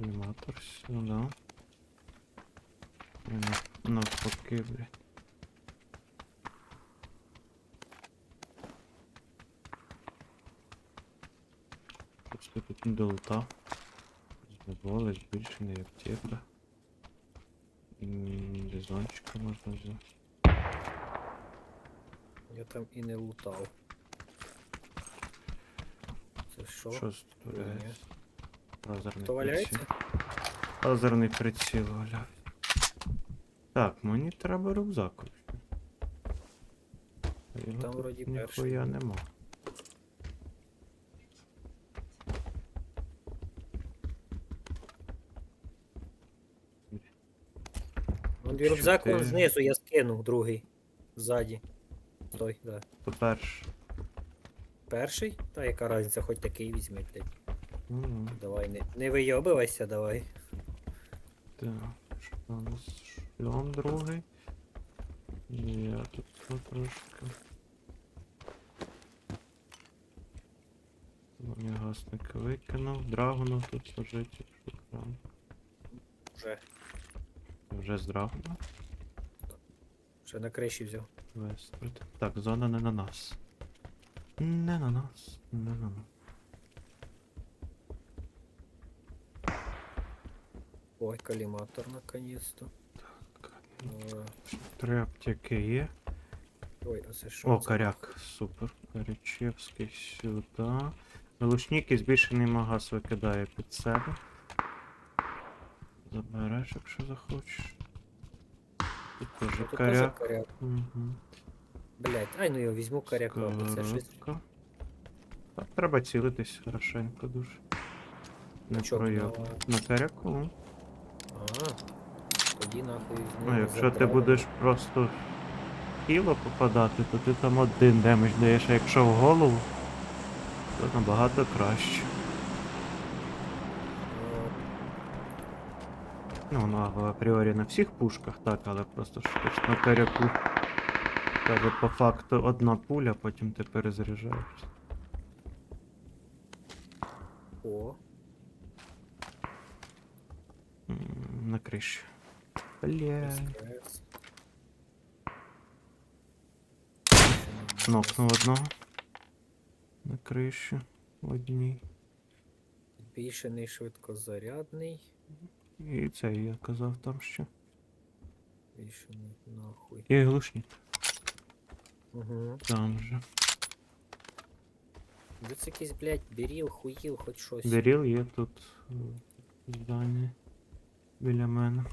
Коліматор. І нав- Навпаки, блядь. Просто тут не долутав. Знеболи, збільшений аптека. М, Бізончика можна взяти. Я там і не лутав. Це що? Що валяється? Лазерний То валяється? приціл. Лазерний приціл валяв. Так, мені треба рюкзак. Його Там тут вроді перший ніхуя нема. Вон дві рюкзак вон Чотири. знизу, я скинув другий. Ззаді. Той, да. То перш. Перший? Та яка разниця, хоч такий візьми, блядь. Ну, Давай, не, не вийобивайся, давай. так, що у нас шльом другий. Я тут трошки. Вогнегасник викинув. Драгонов тут лежить. Вже. Вже з драгона. Вже на криші взяв. Вестрид. Так, зона не на нас. Не на нас. Не на нас. Ой, коліматор наконец-то. Е, Три аптеки є. Ой, а це що? О, це? коряк. Супер. Корячевський сюди. Лучник і збільшений магаз викидає під себе. Забереш, якщо захочеш. Тут теж Тут теж коряк. коряк. Угу. Блять, ай ну його візьму коряка, бо це щось. Так, треба цілитись хорошенько дуже. Не чому пройоб. на- На коряку. А, тоді нахуй. Ну, якщо ти будеш просто в тіло попадати, то ти там один демедж даєш, а якщо в голову, то набагато краще. Ну, ну, апріорі на всіх пушках так, але просто що ти ж на коряку. в Тебе по факту одна пуля, потім ти перезаряджаєш. О, М, На криші. Бля. СКС. Нокнув одного. На криші. В одній. Збільшений швидкозарядний. І це я казав там ще. Збільшений нахуй. І глушник. Угу. Там же. Це якийсь, блядь, біріл, хуїл, хоч щось. Беріл є тут е, здання біля мене.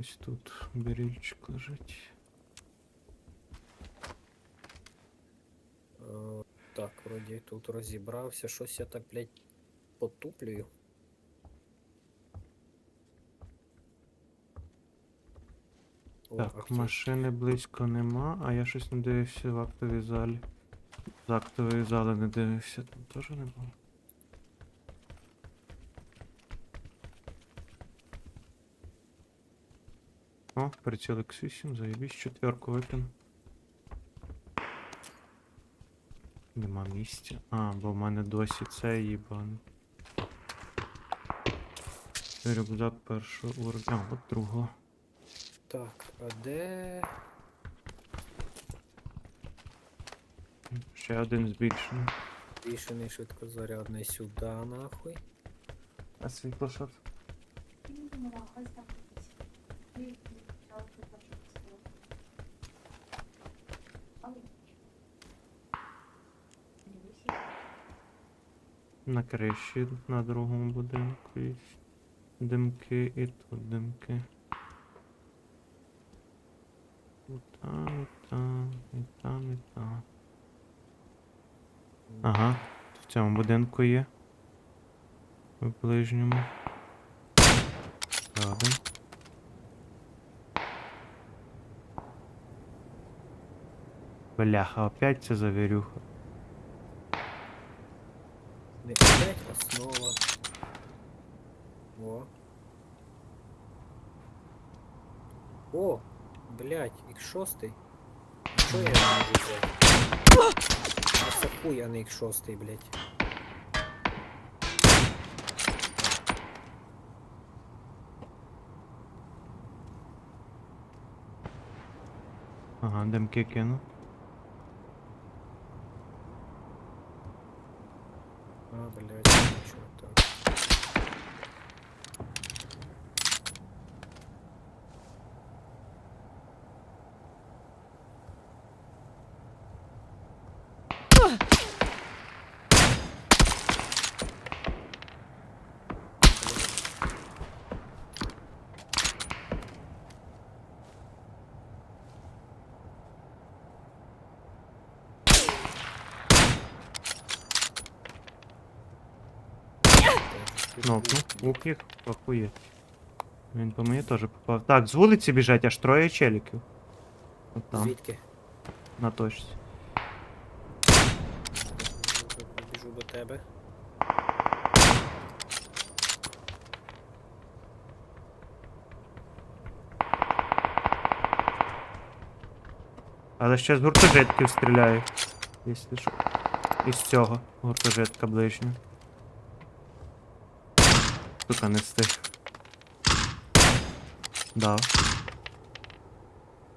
Ось тут берільчик лежить. Е, так, вроді тут розібрався. Щось я так, блядь, потуплюю. О, Так, актив. машини близько нема, а я щось не дивився в актовій залі. З актової зали не дивився, там теж не було. О, приціл X8, заєбісь, четверку викину. Нема місця. А, бо в мене досі це їбан. Рюкзак першого уровня. А, от другого. Так, а де. Ще один збільшений. Збільшений швидкозарядний сюди, нахуй. А світло що? На криші на другому будинку і димки і тут димки. І там, і там, і там, і там. Ага, в цьому будинку є. В ближньому. Ще Бляха, опять ця завірюха. снова. О. О! блядь, ик шостый. Что я не можу взяти? А це хуй, а не Х6, блять. Ага, демки кину. Нокну. Ух їх, охуєть. Він по мені теж попав. Так, з вулиці біжать аж троє челіків. От там, Звідки? на точці. Біжу до тебе. Але ще з гуртожитків стріляю. Якщо що. Із цього гуртожитка ближнього. Сука, не встиг. Дав.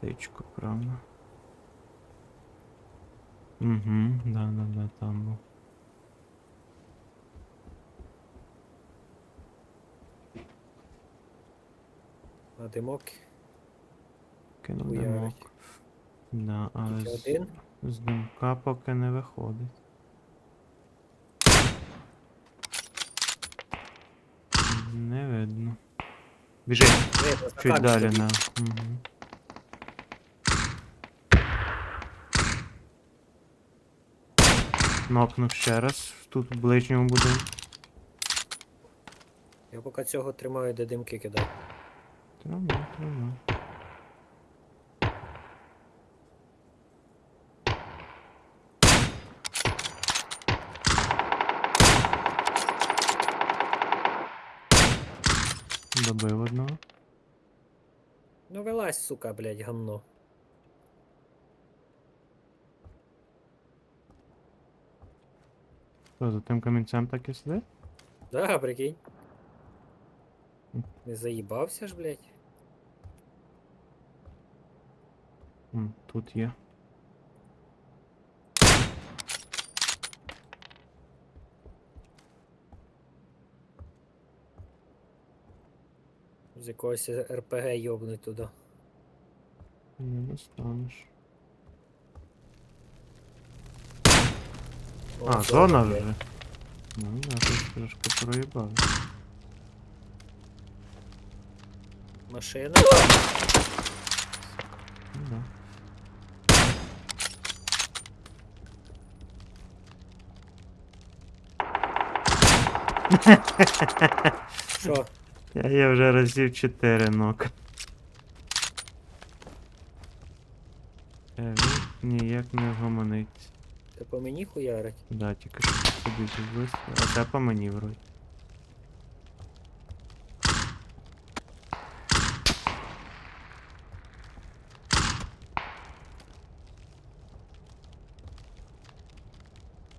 Тичку, правда. Угу, да, да, да, там був. На димок. Кинув димок. Да, але Тільки з, один. з димка поки не виходить. Не видно. Біжи. Видно, Чуть далі на. Угу. Нокнув ще раз. Тут в ближньому будинку. Я поки цього тримаю, де димки кидаю. Тримаю, тримай. Добив одного. Ну вилазь, сука, блядь, гамно. Що, за тим камінцем так і сидить? Да, прикинь. Не заїбався ж, блядь. М, Тут є. З якогось РПГ йобнуть туди. Не достанеш. О, А, зона вже. Ну, я тут трошки проїбав. Машина. Ну, да. Що? Я є вже разів 4 ног. Е, він ніяк не вгомониться. Ти по мені хуярить? Да, тільки що тобі вистріл, а це по мені вроді.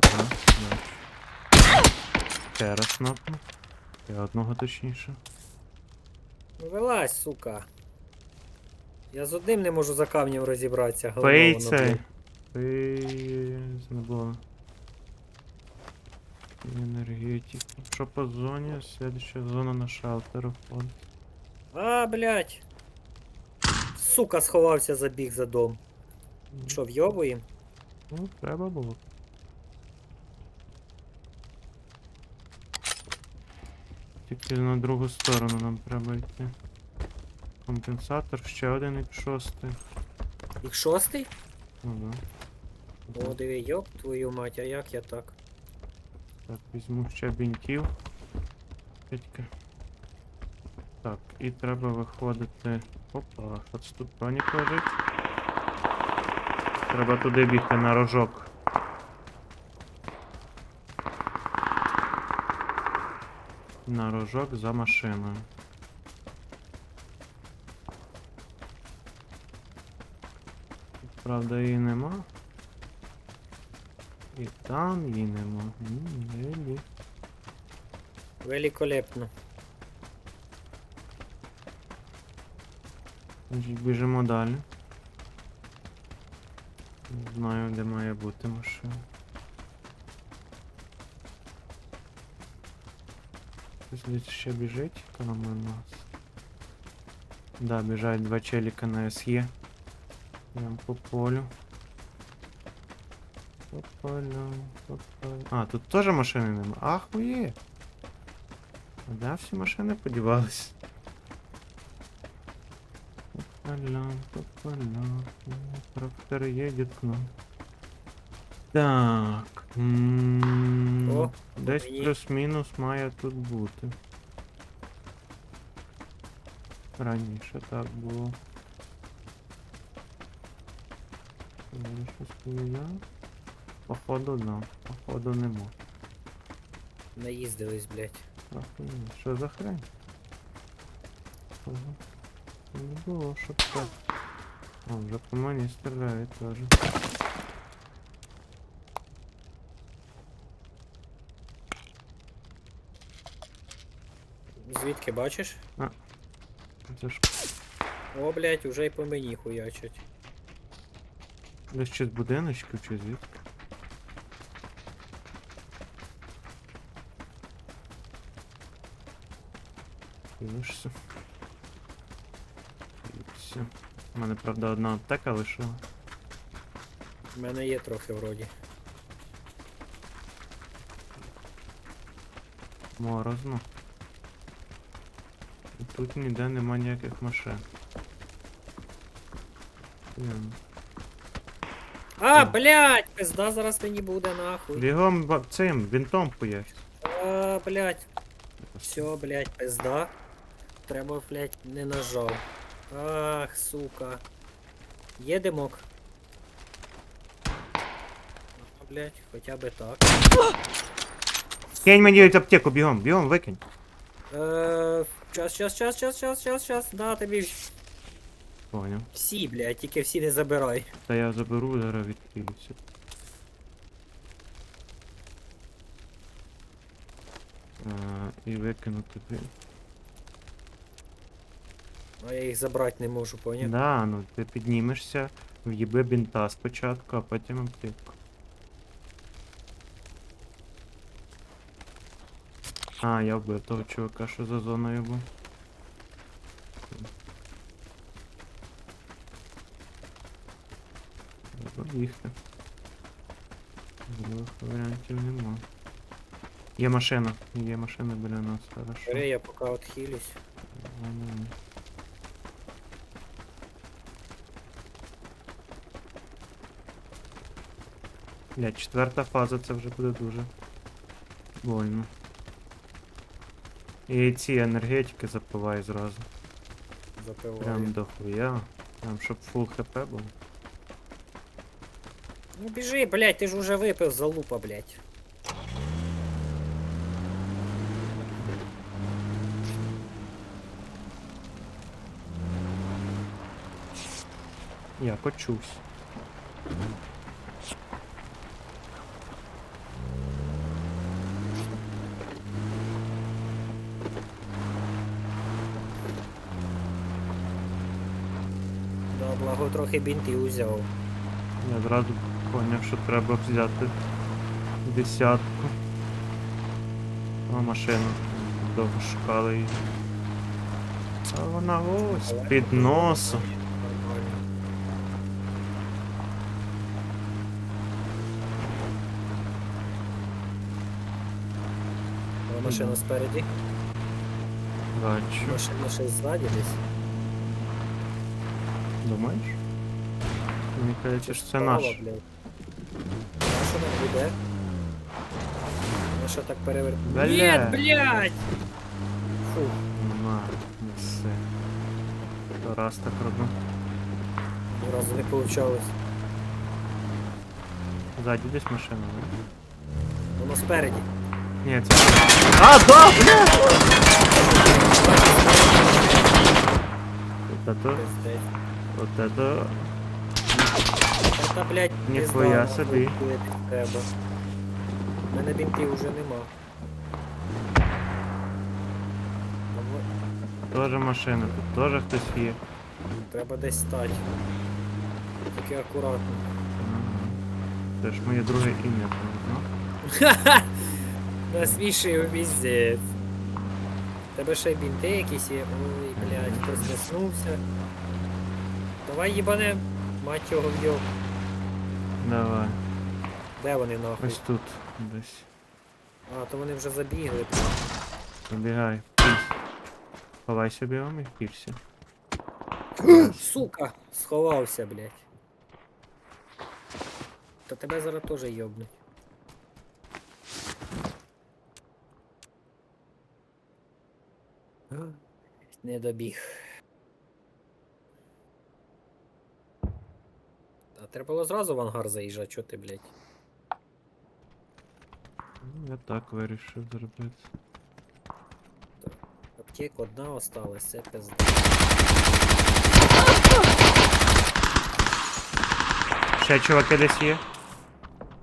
Ага, бачу. Ще раз нокну. Я одного точніше. Ну вилазь, сука. Я з одним не можу за камнем розібратися. Пий воно, цей. блядь. Пий. Енергетик. Що по зоні? Следующая зона на шалтер входить. А, блядь. Сука, сховався, забіг за дом. Що, вйобуєм? Ну, треба було. Тільки на другу сторону нам треба йти. Компенсатор, ще один і шостий. Їх шостий? Ну да. О, диви, йоб твою мать, а як я так? Так, візьму ще бінтів. П'ятька. Так, і треба виходити. Опа, це тут лежить? Треба туди бігти на рожок. На рожок за машиною. Правда, її нема. І там її нема. М, Великолепно. Біжимо далі. Не знаю, де має бути машина. Хтось десь ще біжить, кроме нас. Да, біжать два челіка на СЄ. Прям по полю. По полю, по полю. А, тут теж машини нема. Ахує! А де всі машини подівались? По полям, по полям, трактор едет к нам. Так. М, О, Десь мені. плюс-мінус має тут бути. Раніше так було. Я щось поміняв? Походу, да. Походу нема. Наїздились, блядь. Охуєнно. Що за хрень? Ага. Не було, щоб так. О, вже по мені стріляють теж. Звідки бачиш? Це ж О, блядь, уже й по мені хуячать. десь чи з будиночків, чи звідки? Дивишся. Дивишся. У мене, правда, одна аптека лишила. У мене є трохи вроді. Морозно. Тут ніде нема ніяких машин. Блін. А, блядь! Пизда зараз мені буде нахуй. Бігом ба- цим вінтом поїсть. А, блядь. Все, блядь, пизда. Треба, блядь, не нажав. Ах, сука. Є димок. Ага, блядь, хоча би так. Кинь мені цю аптеку, бігом, бігом, викинь. Е, час, час, час, час, час, час, час. Да, тобі Поняв. всі, блядь, тільки всі не забирай. Та я заберу, зараз відкриюся. А, і викину тобі. А я їх забрати не можу, поняв? Да, ну ти піднімешся, в'їби бінта спочатку, а потім аптеку. А, я вбив того чувака, що за зоною був. Треба бігти. Других варіантів нема. Є машина, є машина біля нас, хорошо. Бери, я поки отхилюсь. Нормально. Бля, четверта фаза це вже буде дуже больно. І ці енергетики запивай зразу. Запиваю. Прям до хуя. Прям щоб фул хп було. Ну біжи, блядь, ти ж уже випив залупа, блядь. Я почусь. Трохи бінтів узяв. Я зразу поняв, що треба взяти десятку. О, машину. Довго шукали її. А вона ось під носом. А машина спереді. Бачу. Машина ще ззаді десь. Думаєш? Мені кажеться, що це Справа, наш. блядь. Наша нам буде. Наша так перевер... Бля. Нет, блядь! Фу, На, неси. То раз так робив. ні разу не получалось. Ззаді десь машина, не? Воно спереді. Ні, це. А, да, бля! Вот это, Пиздець. вот это. Та, блядь, Ніхуя пизда, собі. нахуй. У мене бінтів уже нема. Там Тоже машина, тут теж хтось є. Треба десь стати. Тільки акуратно. Ага. Це ж моє друге ім'я, ну. Насмішив піздець. Тебе ще й бінти якісь є. Ой, блядь, хтось заснувся. Давай їбане, мать його вйоб. Давай. Де вони нахуй? Ось тут десь. А, то вони вже забігли. Побігай. Пісь. Ховай собі вам і впівся. Сука! Сховався, блядь. Та тебе зараз теж йобнуть. Не добіг. Треба було зразу в ангар заїжджати, чо ти, блядь? Ну, Я так вирішив зробити. Аптек одна осталась, це пизда. Ще чуваки десь є.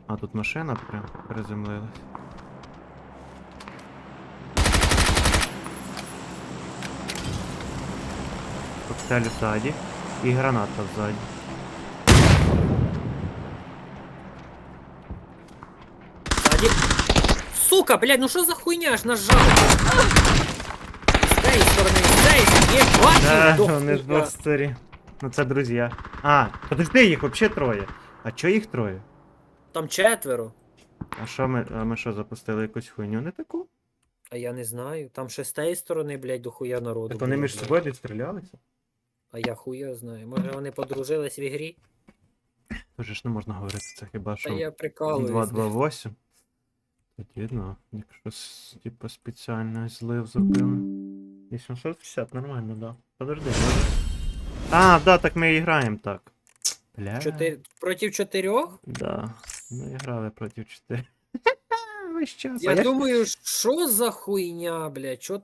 А тут машина прям приземлилась. Коктейль ззаді. І граната. Ззаді. Сука, блядь, ну що за хуйня ж нажав? З тієї сторони, з цієї Да, бачив, вони ж бастері. Ну це друзі. А, подожди, їх вообще троє. А чо їх троє? Там четверо. А що ми. А ми що, запустили якусь хуйню не таку? А я не знаю. Там ще з тієї сторони, блядь, дохуя народу. Так вони було, між блядь. собою десь стрілялися? А я хуя знаю. Може вони подружились в ігрі? Тоже ж не можна говорити, це хіба Та що. я прикалуюсь. 228. Ну, якщо типу спеціально злив зробили. 860, нормально, да. Подожди, може. А, да, так ми і граємо так. Бля. Чотир... Проти чотирьох? Да. Ми грали проти 4. Весь а Я думаю, що за хуйня, блядь, що так